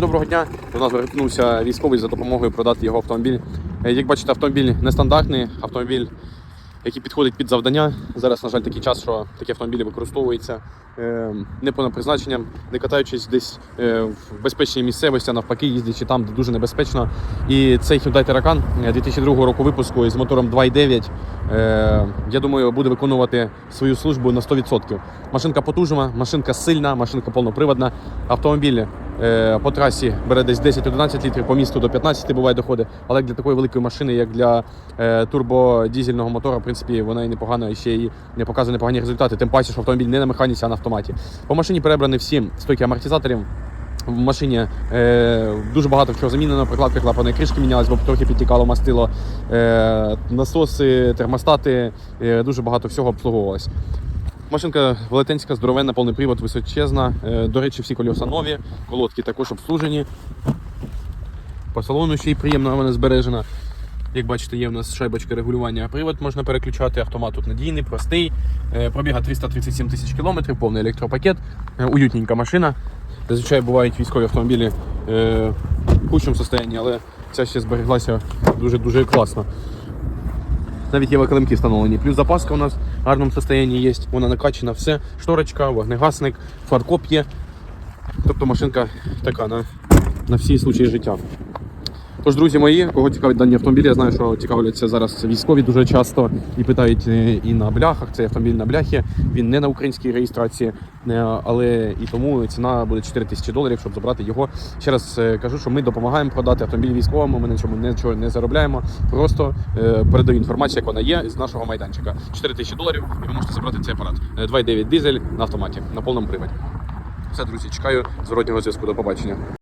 Доброго дня. До нас звернувся військовий за допомогою продати його автомобіль. Е, Як бачите, автомобіль нестандартний, автомобіль, який підходить під завдання. Зараз, на жаль, такий час, що такі автомобілі використовуються е, не понад призначенням, не катаючись десь е, в безпечній місцевості, а навпаки, їздячи там, де дуже небезпечно. І цей Hyundai Terracan е, 2002 року випуску з мотором 2.9, е, я думаю, буде виконувати свою службу на 100%. Машинка потужна, машинка сильна, машинка повноприводна. Автомобіль е, по трасі бере десь 10-11 літрів, по місту до 15 буває доходить. Але для такої великої машини, як для е, турбодізельного мотора, в принципі, вона і непогана, і ще і не показує непогані результати. Тим паче, що автомобіль не на механіці, а на автоматі. По машині перебрані всі стойки амортизаторів. В машині е, дуже багато чого замінено, прикладки клапаної кришки мінялись, бо трохи підтікало мастило, е, насоси, термостати, е, дуже багато всього обслуговувалось. Машинка велетенська, здоровенна, повний привод, височезна. Е, До речі, всі колеса нові, колодки також обслужені. По салону ще й приємно вона збережена. Як бачите, є в нас шайбочка регулювання. Привод можна переключати, автомат тут надійний, простий. Е, Пробіга 337 тисяч кілометрів, повний електропакет, Е, уютненька машина. Зазвичай бувають військові автомобілі в худшому стані, але ця ще збереглася дуже-дуже класно. Навіть є виклимки встановлені. Плюс запаска у нас в гарному стані є. Вона накачана все. Шторочка, вогнегасник, фаркоп є. Тобто машинка така на, на всі случаї життя. Тож, друзі мої, кого цікавить дані автомобілі, я знаю, що цікавляться зараз військові дуже часто і питають е, і на бляхах. Цей автомобіль на бляхі. Він не на українській реєстрації, е, але і тому ціна буде 4 тисячі доларів, щоб забрати його. Ще раз е, кажу, що ми допомагаємо продати автомобіль військовим. Ми на чому нічого не заробляємо. Просто передаю інформацію, як вона є з нашого майданчика. 4 тисячі доларів, і ви можете забрати цей апарат. Е, 2.9 дизель на автоматі на повному приводі. Все, друзі, чекаю зворотнього зв'язку. До побачення.